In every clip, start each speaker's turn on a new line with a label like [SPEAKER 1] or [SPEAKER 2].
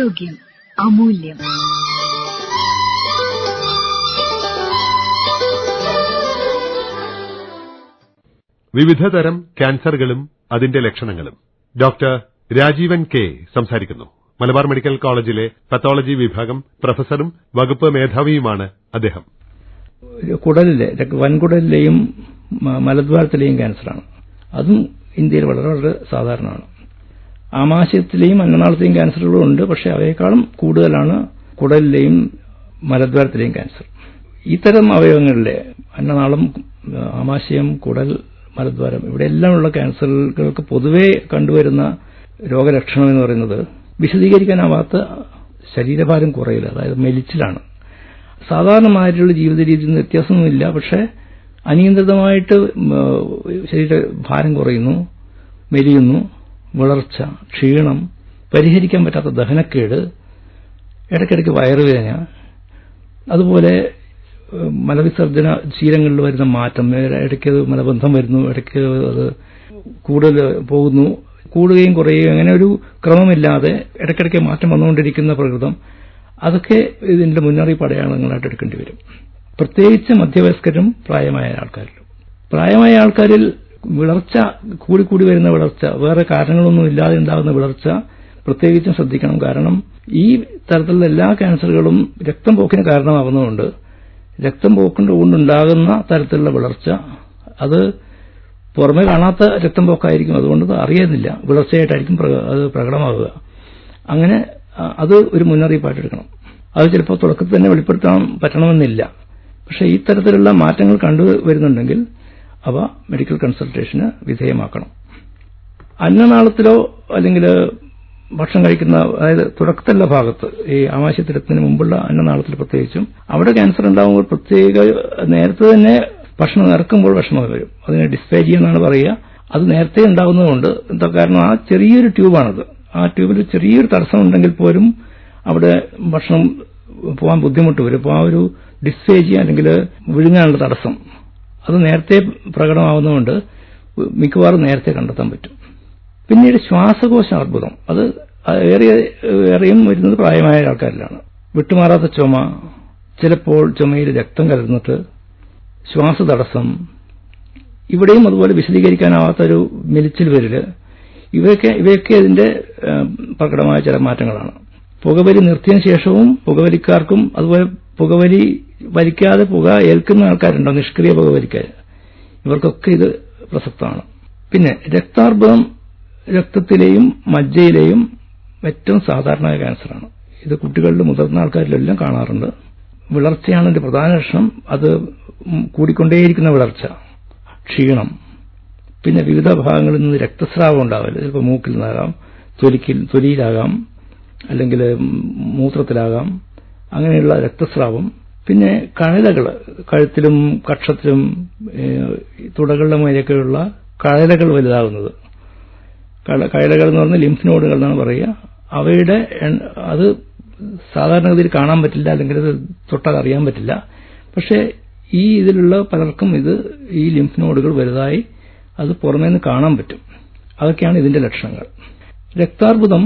[SPEAKER 1] ആരോഗ്യം അമൂല്യം.
[SPEAKER 2] വിവിധതരം ക്യാൻസറുകളും അതിന്റെ ലക്ഷണങ്ങളും. ഡോക്ടർ രാജീവൻ കെ സംസാരിക്കുന്നു. മലബാർ മെഡിക്കൽ കോളേജിലെ പത്തോളജി വിഭാഗം പ്രൊഫസറും വകുപ്പ് മേധാവിയുമാണ് അദ്ദേഹം.
[SPEAKER 3] കുടലിലെ വൻകുടലിലെയും മലദ്വാരത്തിലെയും ക്യാൻസറാണ്. അതും ഇന്ത്യയിൽ വളരെ വളരെ സാധാരണമാണ്. ആമാശയത്തിലെയും അന്നനാളത്തിലെയും ക്യാൻസറുകളും ഉണ്ട്. പക്ഷെ അവയെക്കാളും കൂടുതലാണ് കുടലിലെയും മലദ്വാരത്തിലെയും ക്യാൻസർ ഇത്തരം അവയവങ്ങളിലെ അന്നനാളം ആമാശയം കുടൽ മലദ്വാരം ഇവിടെയെല്ലാമുള്ള ക്യാൻസറുകൾക്ക് പൊതുവെ കണ്ടുവരുന്ന രോഗലക്ഷണം എന്ന് പറയുന്നത് വിശദീകരിക്കാനാവാത്ത ശരീരഭാരം കുറയില്ല അതായത് മെലിച്ചിലാണ്. സാധാരണമായിട്ടുള്ള ജീവിത രീതിയിൽ നിന്ന് വ്യത്യാസമൊന്നുമില്ല. പക്ഷേ അനിയന്ത്രിതമായിട്ട് ശരീരഭാരം കുറയുന്നു മെലിയുന്നു. വളർച്ച ക്ഷീണം പരിഹരിക്കാൻ പറ്റാത്ത ദഹനക്കേട് ഇടയ്ക്കിടയ്ക്ക് വയറുവേദന അതുപോലെ മലവിസർജന ശീലങ്ങളിൽ വരുന്ന മാറ്റം ഇടയ്ക്ക് മലബന്ധം വരുന്നു ഇടയ്ക്ക് അത് കൂടുതൽ പോകുന്നു കൂടുകയും കുറയുകയും അങ്ങനെ ഒരു ക്രമമില്ലാതെ ഇടയ്ക്കിടയ്ക്ക് മാറ്റം വന്നുകൊണ്ടിരിക്കുന്ന പ്രകൃതം അതൊക്കെ ഇതിന്റെ മുന്നറിയിപ്പ് അടയാളങ്ങളായിട്ട് എടുക്കേണ്ടി വരും. പ്രത്യേകിച്ച് മധ്യവയസ്കരും പ്രായമായ ആൾക്കാരിലും. പ്രായമായ ആൾക്കാരിൽ വിളർച്ച കൂടിക്കൂടി വരുന്ന വിളർച്ച വേറെ കാരണങ്ങളൊന്നും ഇല്ലാതെ ഉണ്ടാകുന്ന വിളർച്ച പ്രത്യേകിച്ചും ശ്രദ്ധിക്കണം. കാരണം ഈ തരത്തിലുള്ള എല്ലാ ക്യാൻസറുകളും രക്തം പോക്കിന് കാരണമാകുന്നതുകൊണ്ട് രക്തം പോക്കിന്റെ കൊണ്ടുണ്ടാകുന്ന തരത്തിലുള്ള വിളർച്ച അത് പുറമെ കാണാത്ത രക്തം പോക്കായിരിക്കും. അതുകൊണ്ട് അത് അറിയുന്നില്ല. വിളർച്ചയായിട്ടായിരിക്കും അത് പ്രകടമാവുക. അങ്ങനെ അത് ഒരു മുന്നറിയിപ്പായിട്ട് എടുക്കണം. അത് ചിലപ്പോൾ തുടക്കത്തിൽ തന്നെ വെളിപ്പെടുത്താൻ പറ്റണമെന്നില്ല. പക്ഷേ ഈ തരത്തിലുള്ള മാറ്റങ്ങൾ കണ്ടുവരുന്നുണ്ടെങ്കിൽ അവ മെഡിക്കൽ കൺസൾട്ടേഷന് വിധേയമാക്കണം. അന്നനാളത്തിലോ അല്ലെങ്കിൽ ഭക്ഷണം കഴിക്കുന്ന അതായത് തുടക്കത്തിലുള്ള ഭാഗത്ത് ഈ ആമാശയത്തിലെത്തുന്നതിന് മുമ്പുള്ള അന്നനാളത്തിൽ പ്രത്യേകിച്ചും അവിടെ ക്യാൻസർ ഉണ്ടാകുമ്പോൾ പ്രത്യേക നേരത്തെ തന്നെ ഭക്ഷണം നിറക്കുമ്പോൾ വിഷമം വരും. അതിനെ ഡിസ്പേജി എന്നാണ് പറയുക. അത് നേരത്തെ ഉണ്ടാകുന്നതുകൊണ്ട് എന്താ കാരണം? ആ ചെറിയൊരു ട്യൂബാണത് ആ ട്യൂബിൽ ചെറിയൊരു തടസ്സം ഉണ്ടെങ്കിൽ പോലും അവിടെ ഭക്ഷണം പോകാൻ ബുദ്ധിമുട്ട് വരും. അപ്പോൾ ആ ഒരു ഡിസ്പേജി അല്ലെങ്കിൽ വിഴുങ്ങാനുള്ള തടസ്സം അത് നേരത്തെ പ്രകടമാവുന്നതുകൊണ്ട് മിക്കവാറും നേരത്തെ കണ്ടെത്താൻ പറ്റും. പിന്നീട് ശ്വാസകോശ അർബുദം അത് ഏറിയ വരുന്നത് പ്രായമായ ആൾക്കാരിലാണ്. വിട്ടുമാറാത്ത ചുമ ചിലപ്പോൾ ചുമയിൽ രക്തം കലർന്നിട്ട് ശ്വാസതടസ്സം ഇവിടെയും അതുപോലെ വിശദീകരിക്കാനാവാത്ത ഒരു മെലിച്ചിൽ വരൽ ഇവയൊക്കെ ഇവയൊക്കെ ഇതിന്റെ പ്രകടമായ ചില മാറ്റങ്ങളാണ്. പുകവലി നിർത്തിയതിനു ശേഷവും പുകവലിക്കാർക്കും അതുപോലെ പുകവലി വലിക്കാതെ പുക ഏൽക്കുന്ന ആൾക്കാരുണ്ടോ? നിഷ്ക്രിയ പുകവലിക്കാർ. ഇവർക്കൊക്കെ ഇത് പ്രസക്തമാണ്. പിന്നെ രക്താർബുദം രക്തത്തിലെയും മജ്ജയിലെയും ഏറ്റവും സാധാരണമായ ക്യാൻസറാണ്. ഇത് കുട്ടികളിലും മുതിർന്ന ആൾക്കാരിലെല്ലാം കാണാറുണ്ട്. വിളർച്ചയാണ് ഇതിന്റെ പ്രധാന ലക്ഷണം. അത് കൂടിക്കൊണ്ടേയിരിക്കുന്ന വിളർച്ച ക്ഷീണം പിന്നെ വിവിധ ഭാഗങ്ങളിൽ നിന്ന് രക്തസ്രാവം ഉണ്ടാവില്ല ചിലപ്പോൾ മൂക്കിൽ നിന്നാകാം തൊലിക്കിൽ തൊലിയിലാകാം അല്ലെങ്കിൽ മൂത്രത്തിലാകാം അങ്ങനെയുള്ള രക്തസ്രാവം. പിന്നെ കഴലകൾ കഴുത്തിലും കക്ഷത്തിലും തുടകളിലും മേലെയൊക്കെയുള്ള കഴലകൾ വലുതാകുന്നത്. കഴലകൾ എന്ന് പറഞ്ഞാൽ ലിംഫ് നോഡുകൾ എന്നാണ് പറയുക. അവയുടെ അത് സാധാരണഗതിയിൽ കാണാൻ പറ്റില്ല അല്ലെങ്കിൽ അത് തൊട്ടാൽ അറിയാൻ പറ്റില്ല. പക്ഷേ ഈ ഇതിലുള്ള പലർക്കും ഇത് ഈ ലിംഫ് നോഡുകൾ വലുതായി അത് പുറമേ നിന്ന് കാണാൻ പറ്റും. അതൊക്കെയാണ് ഇതിന്റെ ലക്ഷണങ്ങൾ. രക്താർബുദം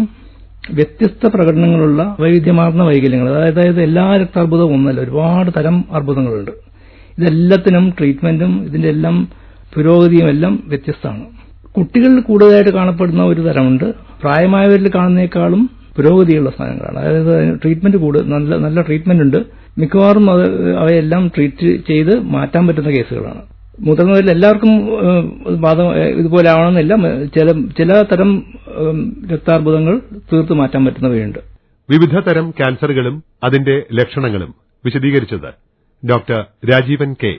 [SPEAKER 3] വ്യത്യസ്ത പ്രകടനങ്ങളുള്ള വൈവിധ്യമാർന്ന വൈകല്യങ്ങൾ. അതായത് എല്ലാ രക്താർബുദവും ഒന്നല്ല ഒരുപാട് തരം അർബുദങ്ങളുണ്ട്. ഇതെല്ലാത്തിനും ട്രീറ്റ്മെന്റും ഇതിന്റെ എല്ലാം പുരോഗതിയും എല്ലാം വ്യത്യസ്തമാണ്. കുട്ടികളിൽ കൂടുതലായിട്ട് കാണപ്പെടുന്ന ഒരു തരമുണ്ട്. പ്രായമായവരിൽ കാണുന്നേക്കാളും പുരോഗതിയുള്ള സാധനങ്ങളാണ്. അതായത് ട്രീറ്റ്മെന്റ് കൂടുതൽ നല്ല നല്ല ട്രീറ്റ്മെന്റ് ഉണ്ട്. മിക്കവാറും അവയെല്ലാം ട്രീറ്റ് ചെയ്ത് മാറ്റാൻ പറ്റുന്ന കേസുകളാണ് മുതിർന്നവരിൽ എല്ലാവർക്കും വാദം ഇതുപോലെ ആവണമെന്നില്ല. ചില ചില തരം രക്താർബുദങ്ങൾ തീർത്തു മാറ്റാൻ പറ്റുന്നവയുണ്ട്.
[SPEAKER 2] വിവിധ തരം ക്യാൻസറുകളും അതിന്റെ ലക്ഷണങ്ങളും വിശദീകരിച്ചത് ഡോക്ടർ രാജീവൻ കെ.